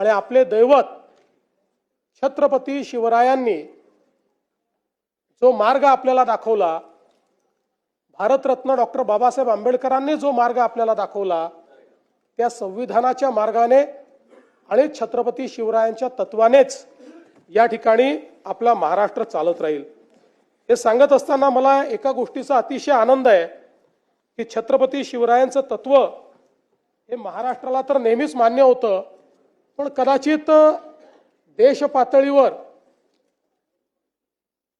आणि आपले दैवत छत्रपती शिवरायांनी जो मार्ग आपल्याला दाखवला भारतरत्न डॉक्टर बाबासाहेब आंबेडकरांनी जो मार्ग आपल्याला दाखवला त्या संविधानाच्या मार्गाने आणि छत्रपती शिवरायांच्या तत्वानेच या ठिकाणी आपला महाराष्ट्र चालत राहील. हे सांगत असताना मला एका गोष्टीचा अतिशय आनंद आहे की छत्रपती शिवरायांचं तत्व हे महाराष्ट्राला तर नेहमीच मान्य होतं पण कदाचित देश पातळीवर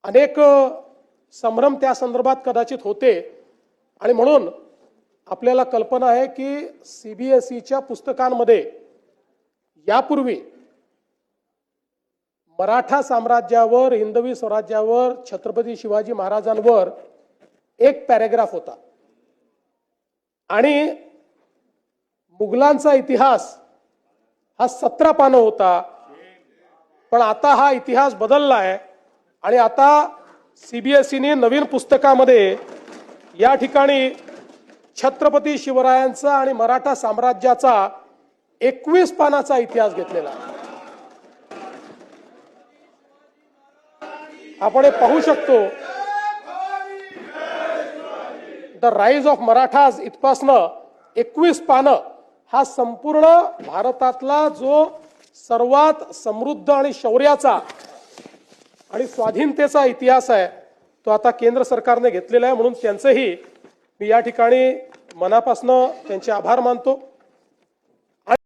अनेक संभ्रम त्या संदर्भात कदाचित होते. आणि म्हणून आपल्याला कल्पना आहे की सी बी एस ईच्या पुस्तकांमध्ये यापूर्वी मराठा साम्राज्यावर हिंदवी स्वराज्यावर छत्रपती शिवाजी महाराजांवर एक पॅरेग्राफ होता. आणि मुघलांचा इतिहास हा सतरा पानं होता. पण आता हा इतिहास बदलला आहे आणि आता सीबीएसईने नवीन पुस्तकामध्ये या ठिकाणी छत्रपती शिवरायांचा आणि मराठा साम्राज्याचा एकवीस पानाचा इतिहास घेतलेला आपण हे पाहू शकतो. द राईज ऑफ मराठाज इथपासनं एकवीस पानं हा संपूर्ण भारतातला जो सर्वात समृद्ध आणि शौर्याचा आणि स्वाधीनतेचा इतिहास आहे तो आता केंद्र सरकारने घेतलेला आहे म्हणून त्यांचंही मी या ठिकाणी मनापासनं त्यांचे आभार मानतो.